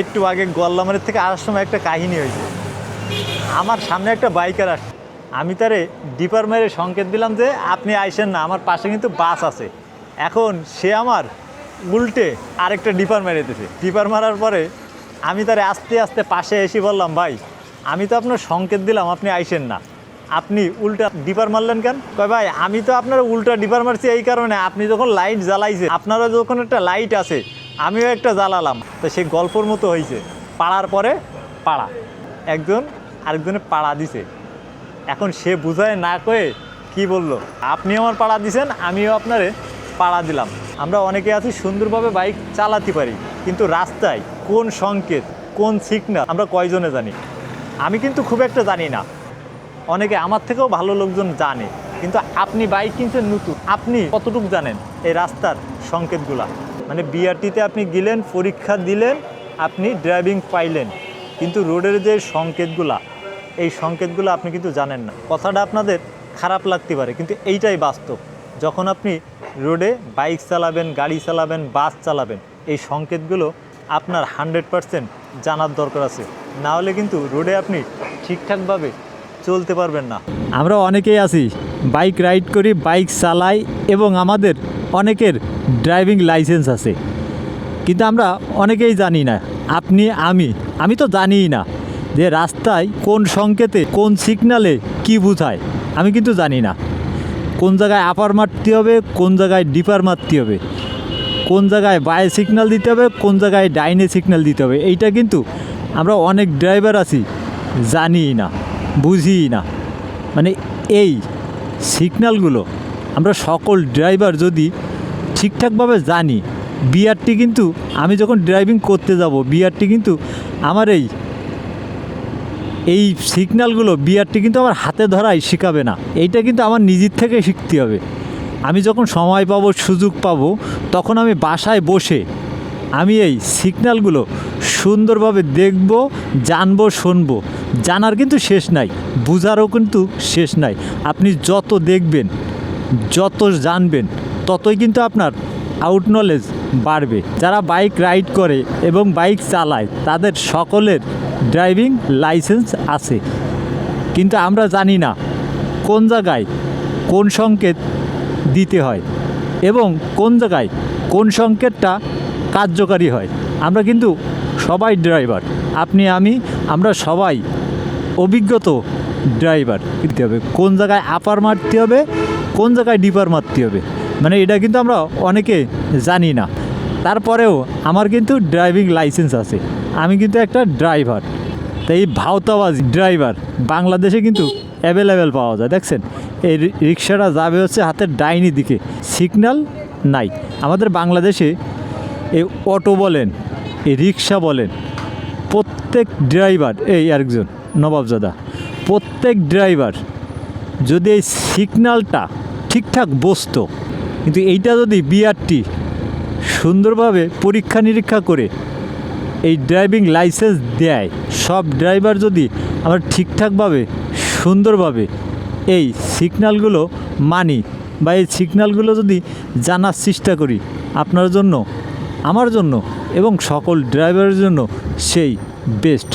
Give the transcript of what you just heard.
একটু আগে গোয়াল্লামারের থেকে আসার সময় একটা কাহিনী হয়েছে। আমার সামনে একটা বাইকার আসছে। আমি তারে ডিপার মেরে সংকেত দিলাম যে, আপনি আইসেন না, আমার পাশে কিন্তু বাস আছে। এখন সে আমার উল্টে আরেকটা ডিপার মেরে দিতেছে ডিপার মারার পরে আমি তারে আস্তে আস্তে পাশে এসে বললাম, ভাই, আমি তো আপনার সংকেত দিলাম, আপনি আইসেন না। আপনি উল্টা ডিপার মারলেন কেন? কয়, ভাই, আমি তো আপনার উল্টা ডিপার মারছি এই কারণে। আপনি যখন লাইট জ্বালাইছে আপনারও যখন একটা লাইট আছে আমিও একটা জ্বালালাম। তো সেই গল্পর মতো হয়েছে পাড়ার পরে পাড়া। একজন আরেকজনে পাড়া দিছে। এখন সে বুঝায় না কয়ে কি বলল? আপনি আমার পাড়া দিছেন, আমিও আপনারে পাড়া দিলাম। আমরা অনেকে আছি সুন্দরভাবে বাইক চালাতে পারি, কিন্তু রাস্তায় কোন সংকেত, কোন সিগনাল আমরা কয়জনে জানি? আমি কিন্তু খুব একটা জানি না। অনেকে আমার থেকেও ভালো লোকজন জানে, কিন্তু আপনি বাইক কিনছেন নতুন। আপনি কতটুকু জানেন এই রাস্তার সংকেতগুলা? মানে বিআরটিতে আপনি গেলেন, পরীক্ষা দিলেন, আপনি ড্রাইভিং পাইলেন। কিন্তু রোডের যে সংকেতগুলা, এই সংকেতগুলো আপনি কিন্তু জানেন না। কথাটা আপনাদের খারাপ লাগতে পারে, কিন্তু এইটাই বাস্তব। যখন আপনি রোডে বাইক চালাবেন, গাড়ি চালাবেন, বাস চালাবেন, এই সংকেতগুলো আপনার হান্ড্রেড পারসেন্ট জানার দরকার আছে। না হলে কিন্তু রোডে আপনি ঠিকঠাকভাবে চলতে পারবেন না। আমরা অনেকেই আছি, বাইক রাইড করি, বাইক চালাই, এবং আমাদের অনেকের ড্রাইভিং লাইসেন্স আছে। কিন্তু আমরা অনেকেই জানি না, আপনি, আমি আমি তো জানিই না যে রাস্তায় কোন সংকেতে কোন সিগনালে কি বোঝায়, আমি কিন্তু জানি না। কোন জায়গায় আপার মারতে হবে, কোন জায়গায় ডিপার মারতে হবে, কোন জায়গায় বায়ে সিগনাল দিতে হবে, কোন জায়গায় ডাইনে সিগনাল দিতে হবে, এইটা কিন্তু আমরা অনেক ড্রাইভার আছি, জানিই না, বুঝিই না। মানে এই সিগন্যালগুলো আমরা সকল ড্রাইভার যদি ঠিকঠাকভাবে জানি বিআরটি কিন্তু আমি যখন ড্রাইভিং করতে যাব বিআরটি কিন্তু আমার এই এই সিগন্যালগুলো বিআরটি কিন্তু আমার হাতে ধরাই শেখাবে না। এইটা কিন্তু আমার নিজের থেকে শিখতে হবে। আমি যখন সময় পাবো, সুযোগ পাবো, তখন আমি বাসায় বসে আমি এই সিগন্যালগুলো সুন্দরভাবে দেখব, জানব, শুনব। জানার কিন্তু শেষ নাই, বুঝারও কিন্তু শেষ নাই। আপনি যত দেখবেন যত জানবেন, ততই কিন্তু আপনার আউট নলেজ বাড়বে। যারা বাইক রাইড করে এবং বাইক চালায়, তাদের সকলের ড্রাইভিং লাইসেন্স আছে। কিন্তু আমরা জানি না কোন জায়গায় কোন সংকেত দিতে হয় এবং কোন জায়গায় কোন সংকেতটা কার্যকারী হয়। আমরা কিন্তু সবাই ড্রাইভার আপনি, আমি, আমরা সবাই অভিজ্ঞত ড্রাইভার দিতে হবে। কোন জায়গায় আপার মারতে হবে কোন জায়গায় ডিপার মারতে হবে? মানে এটা কিন্তু আমরা অনেকে জানি না। তারপরেও আমার কিন্তু ড্রাইভিং লাইসেন্স আছে। আমি কিন্তু একটা ড্রাইভার তাই এই ভাওতাবাজ ড্রাইভার বাংলাদেশে কিন্তু অ্যাভেলেবেল পাওয়া যায়। দেখছেন? এই রিক্সাটা যাবে হচ্ছে হাতের ডাইনি দিকে। সিগন্যাল নাই। আমাদের বাংলাদেশে এই অটো বলেন, এই রিক্সা বলেন, প্রত্যেক ড্রাইভার এই আরেকজন, নবাবজাদা, প্রত্যেক ড্রাইভার যদি এই সিগন্যালটা ঠিকঠাক বসতো। কিন্তু এইটা যদি বিআরটি সুন্দরভাবে পরীক্ষা নিরীক্ষা করে, এই ড্রাইভিং লাইসেন্স দেয়, সব ড্রাইভার যদি আমরা ঠিকঠাকভাবে, সুন্দরভাবে এই সিগনালগুলো মানি বা এই সিগনালগুলো যদি জানার চেষ্টা করি, আপনার জন্য, আমার জন্য এবং সকল ড্রাইভারের জন্য সেই বেস্ট।